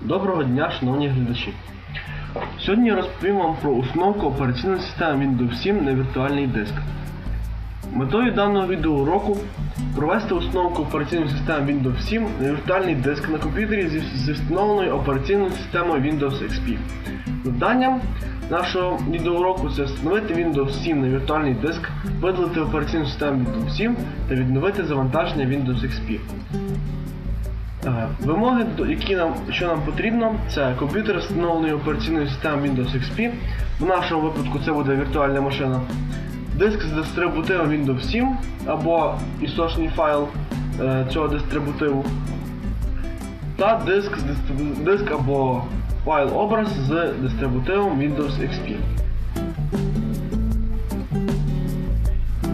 Доброго дня, шановні глядачі. Сьогодні я розповім вам про установку операційної системи Windows 7 на віртуальний диск. Метою даного відеоуроку провести установку операційної системи Windows 7 на віртуальний диск на комп'ютері зі, встановленою операційною системою Windows XP. Завданням нашого відеоуроку це встановити Windows 7 на віртуальний диск, видалити операційну систему Windows 7 та відновити завантаження Windows XP. Е, Вимоги, які нам, що нам потрібно, це комп'ютер встановленої операційною системою Windows XP. В нашому випадку це буде віртуальна машина. Диск з дистрибутивом Windows 7 або істочний файл е, цього дистрибутиву. Та диск, з дистрибу- диск або файл образ з дистрибутивом Windows XP.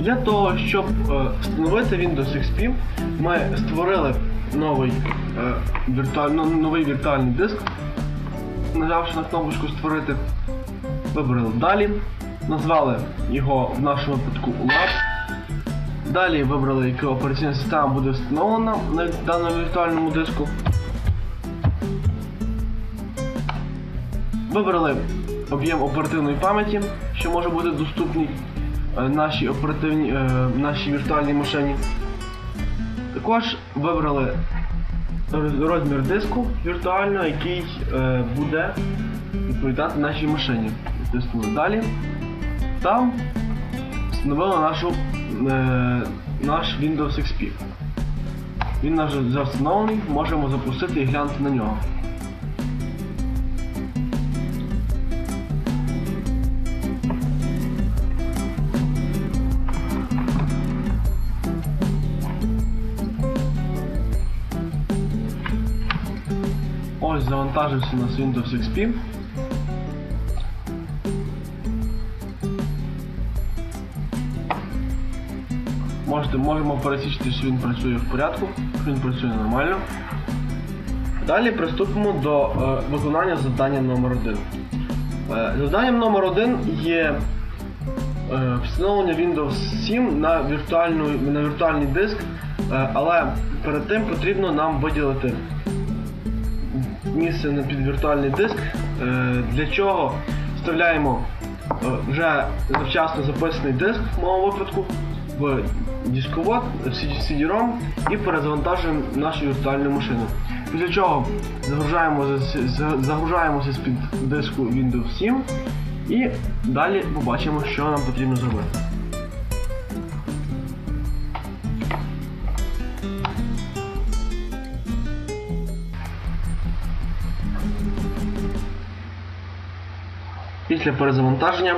Для того, щоб е, встановити Windows XP, ми створили новий, е, віртуаль... ну, новий віртуальний диск. Нажавши на кнопочку Створити, вибрали далі, назвали його в нашому випадку Lab. Далі вибрали, яка операційна система буде встановлена на даному віртуальному диску. Вибрали об'єм оперативної пам'яті, що може бути доступний е, нашій оперативній, е, нашій віртуальній машині. Також вибрали розмір диску віртуально, який е, буде відповідати нашій машині. Натиснули далі. Там встановили нашу, е, наш Windows XP. Він наш вже встановлений, можемо запустити і глянути на нього. Ось завантажився у нас Windows XP. Можете, можемо пересічити, що він працює в порядку, що він працює нормально. Далі приступимо до е, виконання завдання номер 1 Е, завданням номер 1 є е, встановлення Windows 7 на, віртуальну, на віртуальний диск, е, але перед тим потрібно нам виділити місце на під віртуальний диск. Е, Для чого вставляємо е, вже завчасно записаний диск в моєму випадку в дисковод, CD-ROM і перезавантажуємо нашу віртуальну машину. Після чого загружаємося з-під диску Windows 7 і далі побачимо, що нам потрібно зробити. Після перезавантаження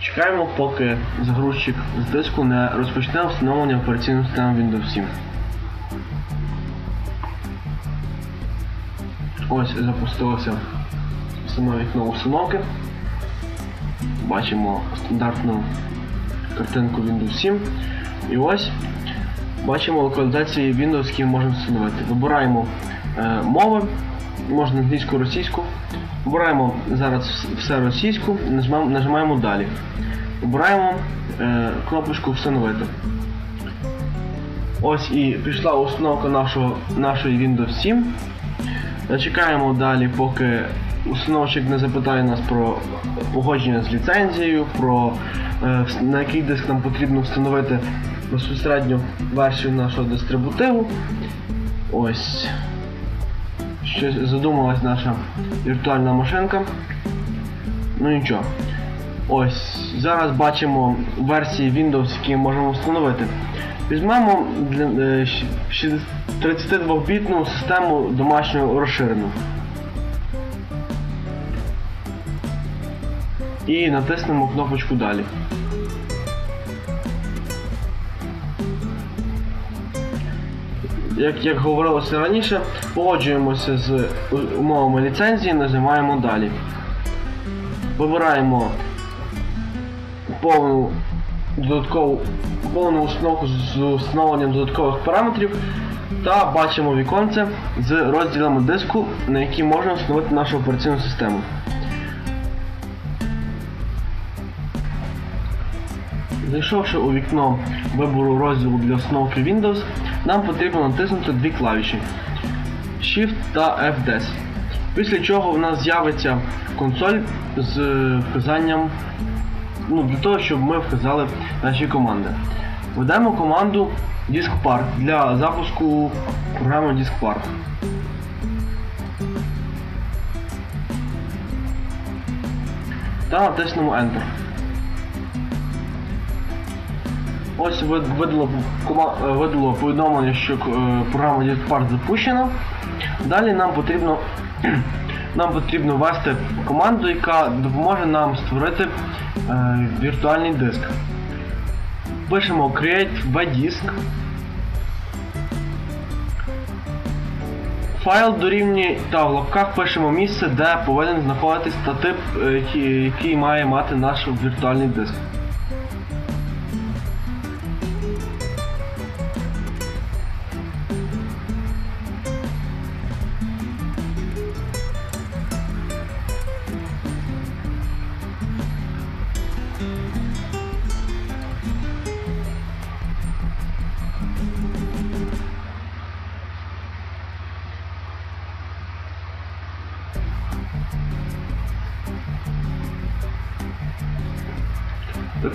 чекаємо, поки загрузчик з диску не розпочне встановлення операційної системи Windows 7. Ось запустилося саме вікно установки. Бачимо стандартну картинку Windows 7. І ось бачимо локалізації Windows, які можемо встановити. Вибираємо е, мови, можна англійську, російську. Вибираємо зараз все російську, нажимаємо, нажимаємо далі. Вибираємо е, кнопочку Встановити. Ось і пішла установка нашого, нашої Windows 7. Чекаємо далі, поки установщик не запитає нас про погодження з ліцензією, про е, на який диск нам потрібно встановити безпосередньо версію нашого дистрибутиву. Ось. Щось задумалась наша віртуальна машинка. Ну нічого. Ось, зараз бачимо версії Windows, які можемо встановити. Візьмемо для, е, щ- щ- 32-бітну систему домашню розширену. І натиснемо кнопочку далі. Як, як говорилося раніше, погоджуємося з умовами ліцензії, нажимаємо далі. Вибираємо повну додаткову повну установку з встановленням додаткових параметрів та бачимо віконце з розділами диску, на які можна встановити нашу операційну систему. Зайшовши у вікно вибору розділу для установки Windows, нам потрібно натиснути дві клавіші Shift та F10. Після чого в нас з'явиться консоль з вказанням ну, для того, щоб ми вказали наші команди. Введемо команду DiskPart для запуску програми DiskPart. Та натиснемо Enter. Ось видало, е, видало повідомлення, що е, програма DiskPart запущена. Далі нам потрібно, нам потрібно ввести команду, яка допоможе нам створити е, віртуальний диск. Пишемо create vdisk. Файл дорівнює та в лапках пишемо місце, де повинен знаходитись та тип, який має мати наш віртуальний диск.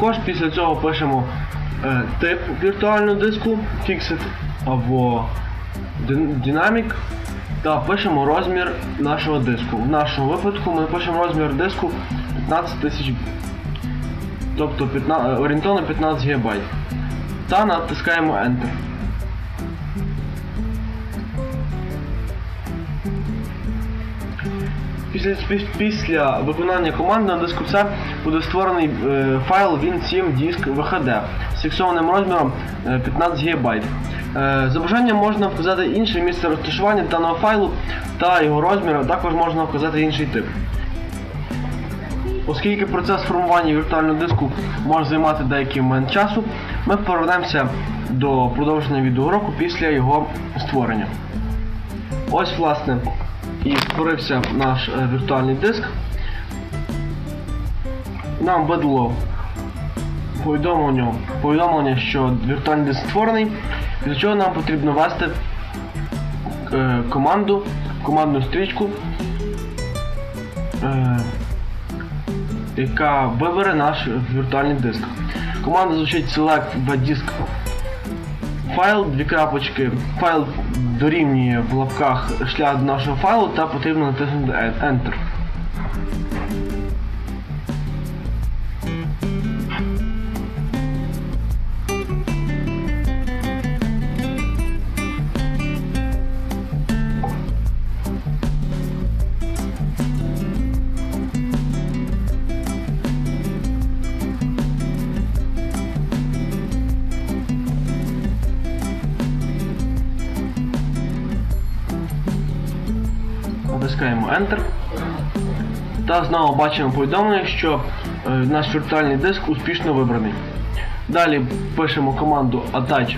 Також після цього пишемо е, тип віртуального диску, Fixed або Dyn- Dynamic та пишемо розмір нашого диску. В нашому випадку ми пишемо розмір диску 15 тисяч, тобто 15, е, орієнтовно 15 ГБ. Та натискаємо Enter. Після, виконання команди на диску C буде створений е, файл Win7 Disk VHD з фіксованим розміром е, 15 ГБ. За бажанням можна вказати інше місце розташування даного файлу та його розмір, а також можна вказати інший тип. Оскільки процес формування віртуального диску може займати деякий момент часу, ми повернемося до продовження відеоуроку після його створення. Ось, власне, і створився наш е, віртуальний диск. Нам видало повідомлення, повідомлення, що віртуальний диск створений, для чого нам потрібно ввести е, команду, командну стрічку, е, яка вибере наш віртуальний диск. Команда звучить select disk файл, дві крапочки, файл дорівнює в лапках шлях нашого файлу та потрібно натиснути Enter. Enter. Та знову бачимо повідомлення, що е, наш віртуальний диск успішно вибраний. Далі пишемо команду Attach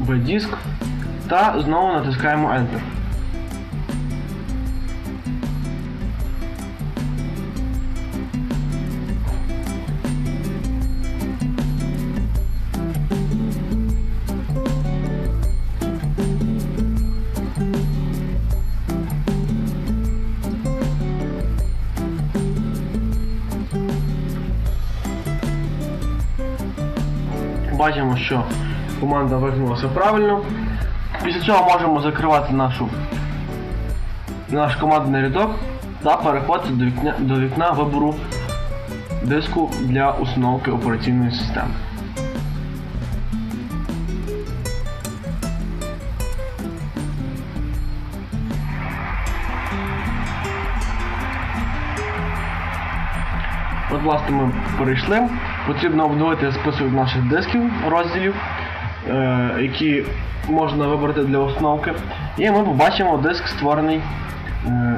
B-Disk та знову натискаємо Enter. Бачимо, що команда вернулася правильно. Після цього можемо закривати нашу, наш командний рядок та переходити до вікна, до вікна вибору диску для установки операційної системи. От, власне, ми перейшли. Потрібно обновити список наших дисків, розділів, е, які можна вибрати для установки. І ми побачимо диск створений. Е,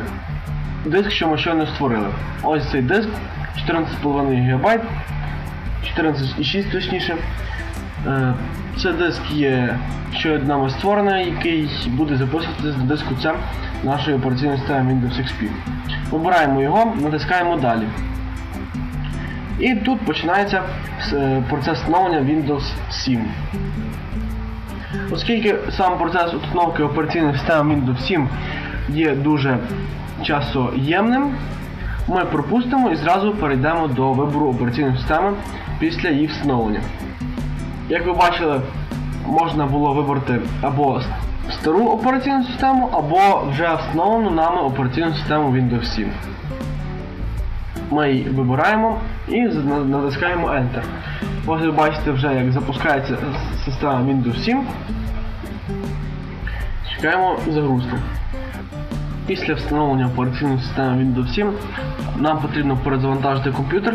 диск, що ми щойно створили. Ось цей диск 14,5 ГБ, 14,6 точніше. Е, Це диск є ще нами створений, який буде записуватися до диску C нашої операційної системи Windows XP. Вибираємо його, натискаємо далі. І тут починається е, процес встановлення Windows 7. Оскільки сам процес установки операційної системи Windows 7 є дуже часоємним, ми пропустимо і зразу перейдемо до вибору операційної системи після її встановлення. Як ви бачили, можна було вибрати або стару операційну систему, або вже встановлену нами операційну систему Windows 7. Ми її вибираємо і натискаємо Enter. Ось ви бачите вже, як запускається система Windows 7. Чекаємо загрузку. Після встановлення операційної системи Windows 7 нам потрібно перезавантажити комп'ютер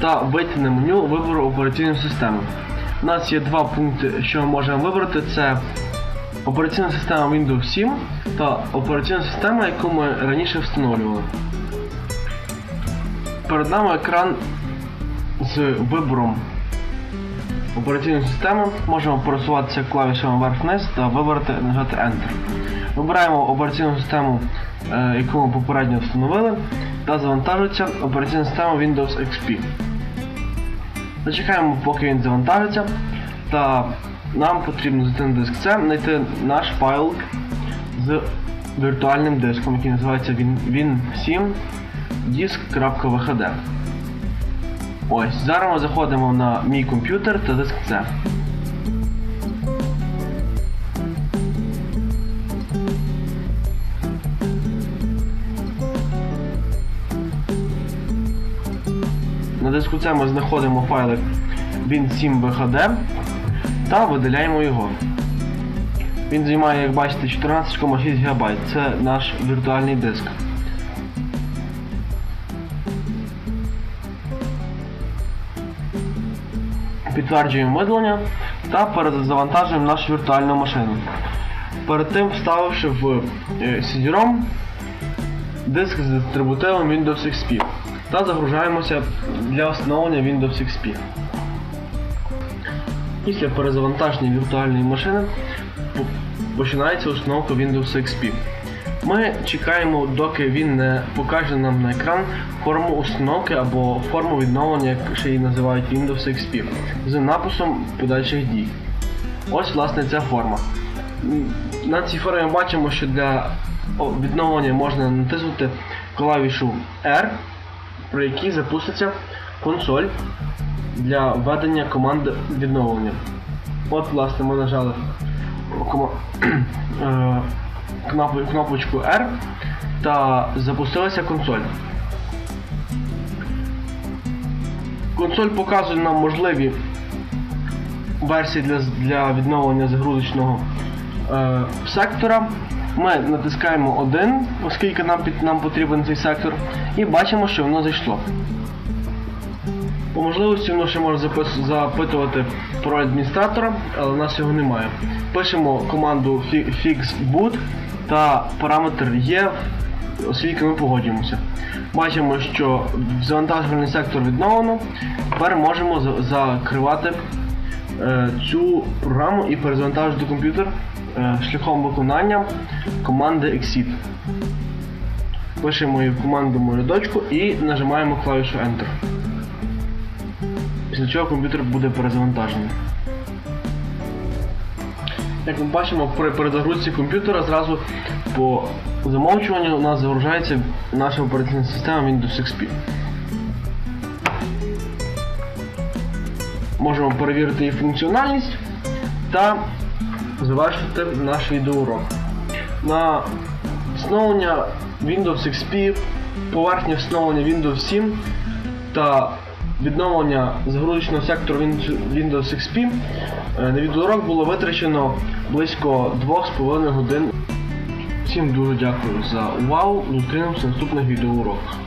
та вийти на меню вибору операційної системи. У нас є два пункти, що ми можемо вибрати: це операційна система Windows 7 та операційна система, яку ми раніше встановлювали. Перед нами екран з вибором операційної системи. Можемо пересуватися клавішами вверх-вниз та вибрати нажати Enter. Вибираємо операційну систему, е, яку ми попередньо встановили, та завантажується операційна система Windows XP. Зачекаємо, поки він завантажиться, та нам потрібно зайти на диск C, знайти наш файл з віртуальним диском, який називається Win, Win7 disk.vhd. Ось, зараз ми заходимо на мій комп'ютер та диск C. На диску C ми знаходимо файлик Win7VHD та видаляємо його. Він займає, як бачите, 14,6 ГБ. Це наш віртуальний диск. Підтверджуємо видалення та перезавантажуємо нашу віртуальну машину. Перед тим вставивши в е, CD-ROM диск з дистрибутивом Windows XP та загружаємося для встановлення Windows XP. Після перезавантаження віртуальної машини починається установка Windows XP. Ми чекаємо, доки він не покаже нам на екран форму установки або форму відновлення, як ще її називають Windows XP, з написом подальших дій. Ось власне ця форма. На цій формі ми бачимо, що для відновлення можна натиснути клавішу R, при якій запуститься консоль для введення команди відновлення. От, власне, ми нажали е, кнопочку R та запустилася консоль. Консоль показує нам можливі версії для, для відновлення загрузочного е, сектора. Ми натискаємо один, оскільки нам, нам потрібен цей сектор, і бачимо, що воно зайшло. По можливості воно ще може запитувати пароль адміністратора, але в нас його немає. Пишемо команду fi- fixboot та параметр є, оскільки ми погоджуємося. Бачимо, що завантажувальний сектор відновлено. Тепер можемо закривати е, цю програму і перезавантажити комп'ютер е, шляхом виконання команди Exit. Пишемо її в команду мою дочку і нажимаємо клавішу Enter. Після чого комп'ютер буде перезавантажений. Як ми бачимо, при перезагрузці комп'ютера зразу по замовчуванню у нас загружається наша операційна система Windows XP. Можемо перевірити її функціональність та завершити наш відеоурок. На встановлення Windows XP, поверхня встановлення Windows 7 та відновлення загрузочного сектору Windows XP е, на відеоурок було витрачено близько 2,5 годин. Всім дуже дякую за увагу. Зустрінемося в наступних відеоуроках.